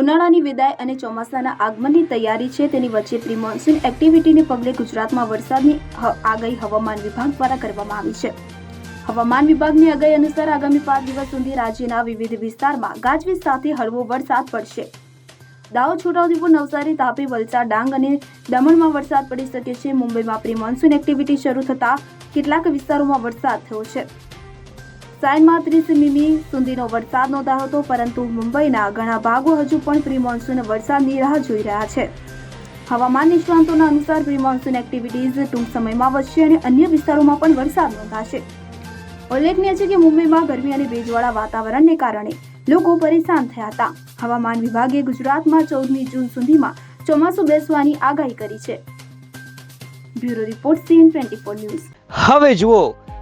ઉનાળાની વિદાય અને ચોમાસાના આગમનની તૈયારી છે તેની વચ્ચે પ્રી મોન્સૂન એક્ટિવિટીને પગલે ગુજરાતમાં વરસાદની આગાહી હવામાન વિભાગ દ્વારા કરવામાં આવી છે. હવામાન વિભાગની આગાહી અનુસાર આગામી પાંચ દિવસ સુધી રાજ્યના વિવિધ વિસ્તારમાં ગાજવીજ સાથે હળવો વરસાદ પડશે. દાહોદ છોટાઉદેપુર, નવસારી, તાપી, વલસાડ, ડાંગ અને દમણમાં વરસાદ પડી શકે છે. મુંબઈમાં પ્રી મોન્સૂન એક્ટિવિટી શરૂ થતા કેટલાક વિસ્તારોમાં વરસાદ થયો છે. સાયનમાં ત્રીસ મીમી સુધીનો વરસાદ નોંધાયો હતો પરંતુ મુંબઈના ઘણા ભાગો હજુ પણ પ્રી મોન્સૂન વરસાદની રાહ જોઈ રહ્યા છે. હવામાન નિષ્ણાંતોના અનુસાર પ્રી મોન્સૂન એક્ટિવિટીઝ ટૂંક સમયમાં વધશે અને અન્ય વિસ્તારોમાં પણ વરસાદ નોંધાશે. ઉલ્લેખનીય છે કે મુંબઈમાં ગરમી અને ભેજવાળા વાતાવરણને કારણે લોકો પરેશાન થયા હતા. હવામાન વિભાગે ગુજરાતમાં ચૌદમી જૂન સુધીમાં ચોમાસું બેસવાની આગાહી કરી છે. Bureau report CN twenty news. હવે જુઓ